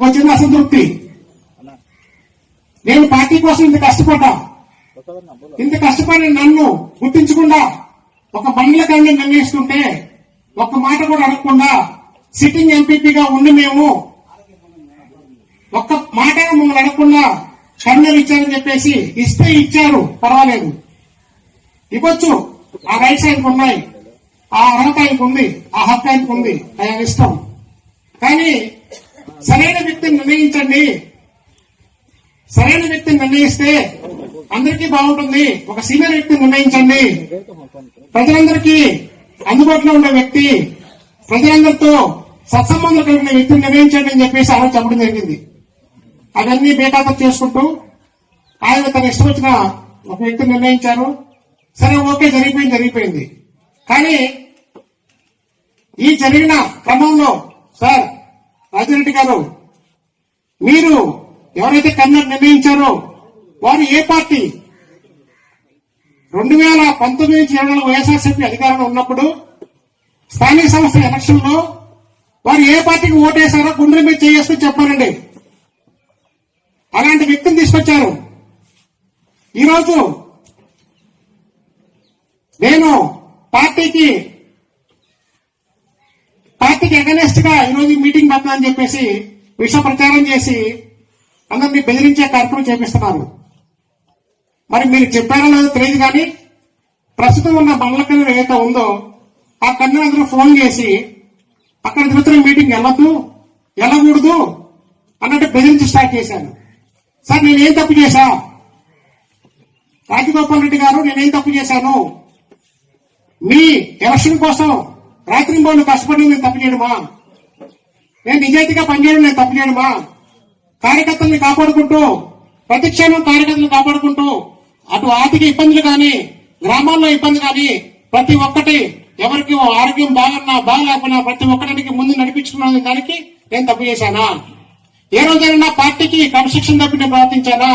చిన్న అసంతృప్తి నేను పార్టీ కోసం ఇంత కష్టపడ్డా. ఇంత కష్టపడి నన్ను గుర్తించకుండా ఒక బండ్ల కండి నిర్ణయిస్తుంటే ఒక్క మాట కూడా అడగకుండా సిట్టింగ్ ఎంపీపీగా ఉండి మేము ఒక్క మాట మమ్మల్ని అడగకుండా కన్నెలు ఇచ్చారని చెప్పేసి ఇస్తే ఇచ్చారు. పర్వాలేదు. ఇవ్వచ్చు. ఆ రైట్స్ ఆయనకు ఉన్నాయి. ఆ అర్హత ఆయనకు ఉంది. ఆ హక్కు ఆయనకు ఉంది. ఆయన ఇష్టం. కానీ సరైన వ్యక్తిని నిర్ణయించండి. సరైన వ్యక్తిని నిర్ణయిస్తే అందరికీ బాగుంటుంది. ఒక సీనియర్ వ్యక్తిని నిర్ణయించండి. ప్రజలందరికీ అందుబాటులో ఉండే వ్యక్తి ప్రజలందరితో సత్సంబంధం కలిగిన వ్యక్తిని నిర్ణయించండి అని చెప్పేసి ఆయన చెప్పడం జరిగింది. అవన్నీ బేఖాతరు చేసుకుంటూ ఆయన తన ఇష్టం వచ్చిన ఒక వ్యక్తిని నిర్ణయించారు. సరే ఓకే జరిగిపోయింది జరిగిపోయింది. కానీ ఈ జరిగిన క్రమంలో సార్ రాజిరెడ్డి గారు మీరు ఎవరైతే కన్నర్ నిర్ణయించారో వారు ఏ పార్టీ? రెండు వేల పంతొమ్మిది నుంచి ఇరవై నాలుగు వైఎస్ఆర్సీపీ అధికారంలో ఉన్నప్పుడు స్థానిక సంస్థల ఎలక్షన్లో వారు ఏ పార్టీకి ఓటేశారో గుండెల మీద చేసుకుని చెప్పారండి. అలాంటి వ్యక్తిని తీసుకొచ్చారు. ఈరోజు నేను పార్టీకి పార్టీకి అగనెస్ట్గా ఈరోజు మీటింగ్ పెట్టాలని చెప్పేసి విష ప్రచారం చేసి అందరినీ బెదిరించే కార్యక్రమం చేపిస్తున్నారు. మరి మీరు చెప్పారో లేదో తెలియదు కానీ ప్రస్తుతం ఉన్న బండ్ల కన్నా ఏదైతే ఉందో ఆ కన్నా అందరూ ఫోన్ చేసి అక్కడ జరుగుతున్న మీటింగ్ వెళ్ళద్దు వెళ్ళకూడదు అన్నట్టు బెదిరించి స్టార్ట్ చేశాను సార్ నేనేం తప్పు చేశా? రాజగోపాల్ రెడ్డి గారు నేనేం తప్పు చేశాను? మీ ఎలక్షన్ కోసం రాత్రి బోళ్ళు కష్టపడి నేను తప్పు చేయడమా నేను నిజాయితీగా పనిచేయడం నేను తప్పు చేయడమా కార్యకర్తల్ని కాపాడుకుంటూ ప్రతిక్షణం కార్యకర్తలు కార్యకర్తలను కాపాడుకుంటూ అటు ఆర్థిక ఇబ్బందులు కానీ గ్రామాల్లో ఇబ్బంది కానీ ప్రతి ఒక్కటి ఎవరికి ఆరోగ్యం బాగున్నా బాగలేకపోయినా ప్రతి ఒక్కరికి ముందు నడిపించుకున్న దానికి నేను తప్పు చేశానా? ఏ రోజైనా పార్టీకి క్రమశిక్షణ తప్పిన నేను ప్రవర్తించానా?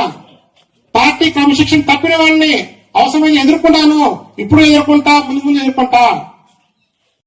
పార్టీ క్రమశిక్షణ తప్పిన వాళ్ళని అవసరమైన ఎదుర్కొన్నాను ఇప్పుడు ఎదుర్కొంటా ముందు ముందు ఎదుర్కొంటా.